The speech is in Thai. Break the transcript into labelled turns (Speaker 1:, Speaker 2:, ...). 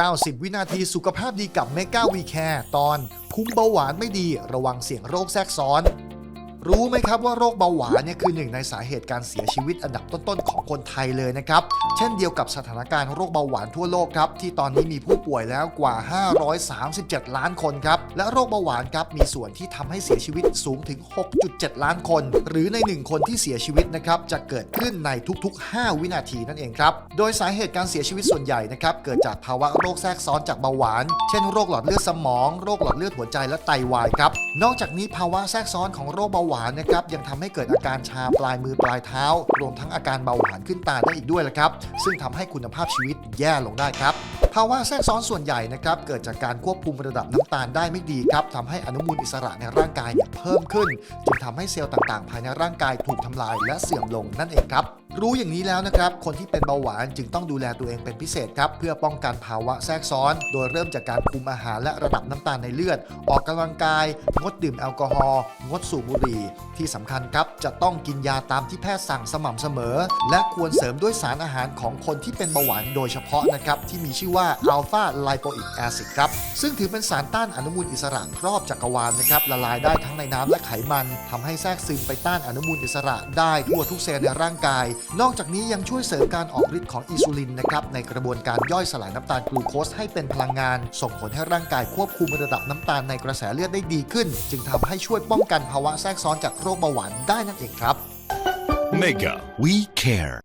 Speaker 1: 90 วินาทีสุขภาพดีกับเมกาวีแคร์ตอน คุมเบาหวานไม่ดีระวังเสี่ยงโรคแทรกซ้อน รู้ไหมครับว่าโรคเบาหวานเนี่ยคือหนึ่งในสาเหตุการเสียชีวิตอันดับต้นๆของคนไทยเลยนะครับ เช่นเดียวกับสถานการณ์โรคเบาหวานทั่วโลกครับ ที่ตอนนี้มีผู้ป่วยแล้วกว่า 537 ล้านคนครับ และโรคเบาหวานครับมีส่วนที่ทำให้เสียชีวิตสูงถึง 6.7 ล้านคน หรือใน 1 คนที่เสียชีวิตนะครับจะเกิดขึ้นในทุกๆ 5 วินาทีนั่นเองครับโดยสาเหตุการเสียชีวิตส่วนใหญ่นะครับเกิดจากภาวะโรคแทรกซ้อนจากเบาหวาน เช่นโรคหลอดเลือดสมอง โรคหลอดเลือดหัวใจและไตวายครับนอกจากนี้ภาวะแทรกซ้อนของโรคเบาหวานนะครับยังทำให้เกิดอาการชาปลายมือปลายเท้า รวมทั้งอาการเบาหวานขึ้นตาได้อีกด้วยละครับ ซึ่งทำให้คุณภาพชีวิตแย่ลงได้ครับภาวะแทรกซ้อนส่วนใหญ่นะครับเกิดจากการควบคุมระดับน้ำตาลได้ไม่ดีครับทำให้อนุมูลอิสระในร่างกายเนี่ยเพิ่มขึ้น จึงทำให้เซลล์ต่างๆ ภายในร่างกายถูกทำลายและเสื่อมลงนั่นเองครับ รู้อย่างนี้แล้วนะครับ คนที่เป็นเบาหวานจึงต้องดูแลตัวเองเป็นพิเศษครับ เพื่อป้องกันภาวะแทรกซ้อน โดยเริ่มจากการคุมอาหารและระดับน้ำตาลในเลือด ออกกำลังกาย งดดื่มแอลกอฮอล์ งดสูบบุหรี่ ที่สำคัญครับ จะต้องกินยาตามที่แพทย์สั่งสม่ำเสมอ และควรเสริมด้วยสารอาหารของคนที่เป็นเบาหวานโดยเฉพาะนะครับ ที่มีชื่อว่าอัลฟาไลโปอิกแอซิดครับ ซึ่งถือเป็นสารต้านอนุมูลอิสระครอบจักรวาลนะครับ ละลายได้ทั้งในน้ำและไขมันทำให้แทรกซึมไปต้านอนุมูลอิสระได้ทั่วทุกเซลล์ในร่างกายนอกจากนี้ยังช่วยเสริมการออกฤทธิ์ของอินซูลินนะครับในกระบวนการย่อยสลายน้ำตาลกลูโคสให้เป็นพลังงาน ส่งผลให้ร่างกายควบคุมระดับน้ำตาลในกระแสเลือดได้ดีขึ้น จึงทำให้ช่วยป้องกันภาวะแทรกซ้อนจากโรคเบาหวานได้นั่นเองครับ
Speaker 2: Mega, we care.